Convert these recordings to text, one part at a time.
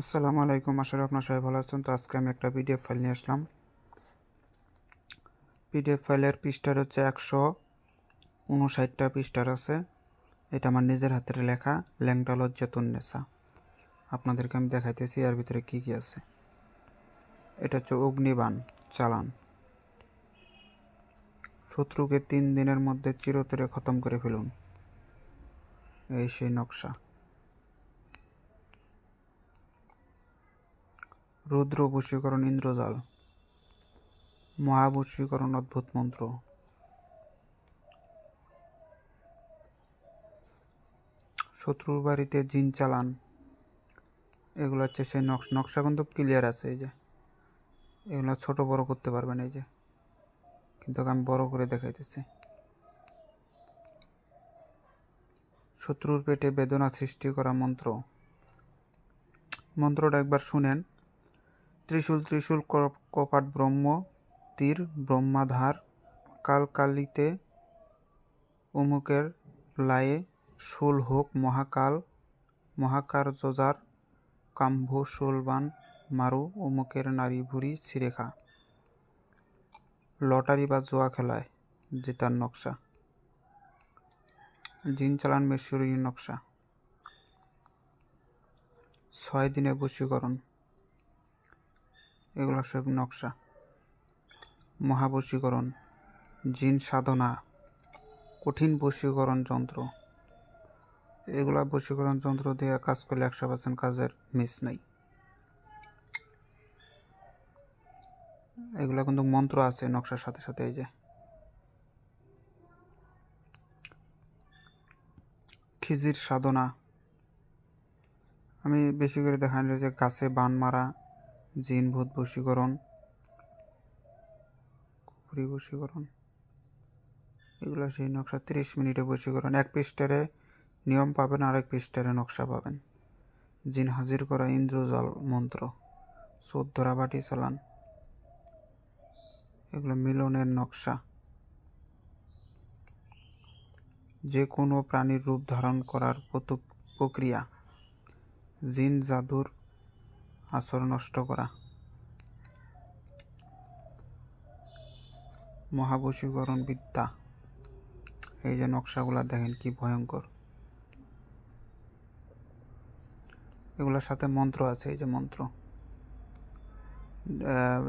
আসসালামু আলাইকুম। আশা আপনার সবাই ভালো আছেন। তো আজকে আমি একটা পিডিএফ ফাইল নিয়ে আসলাম। পিডিএফ ফাইলের পৃষ্ঠার হচ্ছে একশো উনষাটটা পৃষ্ঠার আছে। এটা আমার নিজের হাতের লেখা। ল্যাংটা লজ্জাতুন্নেসা আপনাদেরকে আমি দেখাইতেছি এর ভিতরে কী কী আছে। এটা হচ্ছে অগ্নিবাণ, চালান। শত্রুকে তিন দিনের মধ্যে চিরতরে খতম করে ফেলুন। এই সেই নকশা। রুদ্র বশীকরণ ইন্দ্রজাল। মহাবশীকরণ অদ্ভুত মন্ত্র। শত্রুর বাড়িতে জিন চালান। এগুলো হচ্ছে সেই নকশা নকশা কিন্তু ক্লিয়ার আছে এই যে। এগুলো ছোট বড় করতে পারবেন এই যে। কিন্তু আমি বড় করে দেখাইতেছি। শত্রুর পেটে বেদনা সৃষ্টি করা মন্ত্র। মন্ত্রটা একবার শুনেন। ত্রিশূল ত্রিশূল কপাট ব্রহ্ম, তীর ব্রহ্মাধার, কালকালিতে অমুকের লায়ে শুল হোক মহাকাল মহাকার্যজার কাম্ভ শুলবান, মারু অমুকের নারী ভুরি ছিরেখা। লটারি বা জুয়া খেলায় জেতার নকশা। জিন চালান মেশ্বরী নকশা। ছয় দিনে বশীকরণ। এগুলো সব নকশা। মহাবশীকরণ, জিন সাধনা, কঠিন বশীকরণ যন্ত্র। এগুলা বশীকরণ যন্ত্র দিয়ে কাজ করলে একশো পার্সেন্ট কাজের মিস নাই। এগুলা কিন্তু মন্ত্র আছে নকশার সাথে সাথে এই যে। খিজির সাধনা। আমি বেশি করে দেখানো যে গাছে বান মারা জিন ভূত বশীকরণ কুফরি বশীকরণ, এগুলো সেই নকশা তিরিশ মিনিটে বশীকরণ। এক পৃষ্ঠারে নিয়ম পাবেন, আরেক পৃষ্ঠারে নকশা পাবেন। জিন হাজির করা ইন্দ্রজল মন্ত্র, চোদ্দরা বাটি চালান। এগুলো মিলনের নকশা। যে কোনো প্রাণীর রূপ ধারণ করার প্রক্রিয়া জিন জাদুর আসর নষ্ট করা। মহাবশীকরণ বিদ্যা এই যে নকশাগুলো দেখেন কি ভয়ঙ্কর। এগুলোর সাথে মন্ত্র আছে, এই যে মন্ত্র।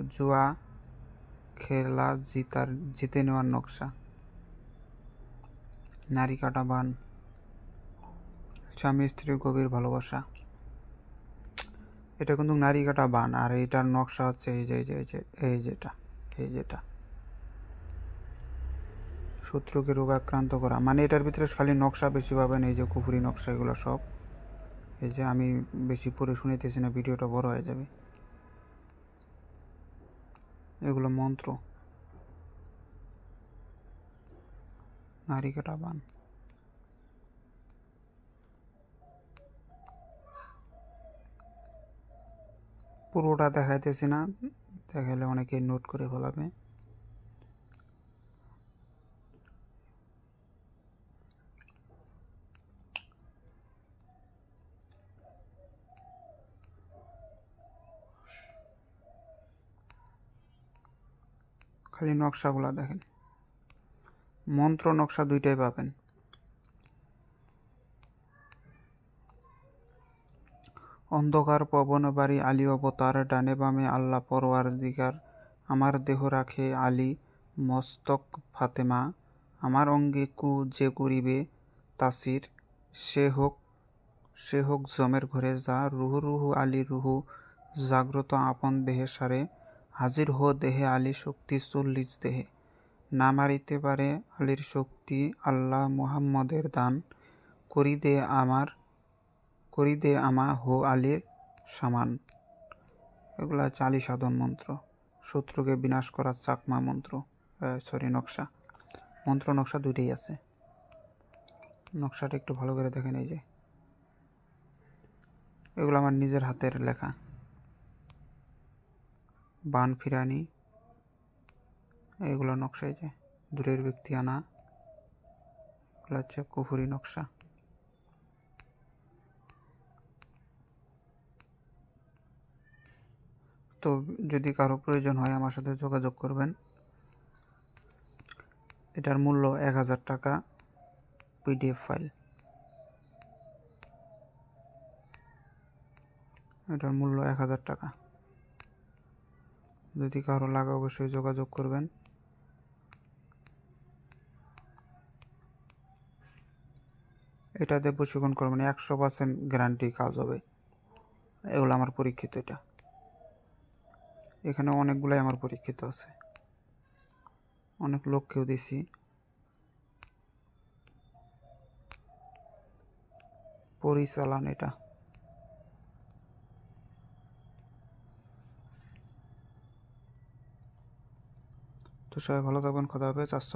জুয়া, খেলা, জিতার, জিতে নেওয়ার নকশা। নারী কাটা বান। স্বামী স্ত্রীর গভীর ভালোবাসা। এটা কিন্তু নারী কাটা বান, আর এটার নকশা হচ্ছে এই যে এই যে এই যে, এই যেটা এই যেটা। শত্রুকে রোগাক্রান্ত করা মানে এটার ভিতরে খালি নকশা বেশি পাবেন, এই যে কুফুরি নকশা, এগুলো সব। এই যে আমি বেশি পড়ে শুনিতেছি না, ভিডিওটা বড় হয়ে যাবে। এগুলো মন্ত্র। নারী কাটা বান। পুরোটা দেখাইতেছি না। দেখাইলে অনেকেই নোট করে ফেলাবে। খালি নকশাগুলো দেখেন। মন্ত্র নকশা দুইটাই পাবেন। অন্ধকার পবন বাড়ি আলী অবতার ডানে বামে আল্লাহ পরওয়ার দিগার, আমার দেহ রাখে আলী, মস্তক ফাতেমা, আমার অঙ্গে কু যে করিবে তাসির, সে হোক সে হোক জমের ঘরে যা রুহু রুহু আলী রুহু, জাগ্রত আপন দেহে সারে, হাজির হো দেহে আলী শক্তি চল্লিশ দেহে। না মারিতে পারে আলীর শক্তি আল্লাহ মুহাম্মদের দান, করি দে আমার করি দে আমা হো আলীর সমান। এগুলা চালি সাধন মন্ত্র। শত্রুকে বিনাশ করার চাকমা মন্ত্র। সরি নকশা। মন্ত্র, নকশা দুইটাই আছে। নকশাটা একটু ভালো করে দেখেন এই যে। এগুলো আমার নিজের হাতের লেখা। বান ফিরানি। এগুলো নকশা এই যে। দূরের ব্যক্তি আনা। এগুলো হচ্ছে কুফুরি নকশা। তো যদি কারও প্রয়োজন হয় আমার সাথে যোগাযোগ করবেন। এটার মূল্য এক হাজার টাকা পিডিএফ ফাইল। এটার মূল্য এক হাজার টাকা। যদি কারও লাগে অবশ্যই যোগাযোগ করবেন। এটাতে প্রশিক্ষণ করবেন, একশো পার্সেন্ট গ্যারান্টি কাজ হবে। এগুলো আমার পরীক্ষিত এটা। এখানে অনেকগুলাই আমার পরীক্ষিত আছে। অনেক লোককেও দিছি। পরিচালন এটা। তো সবাই ভালো থাকবেন কথা হবে আসসালাম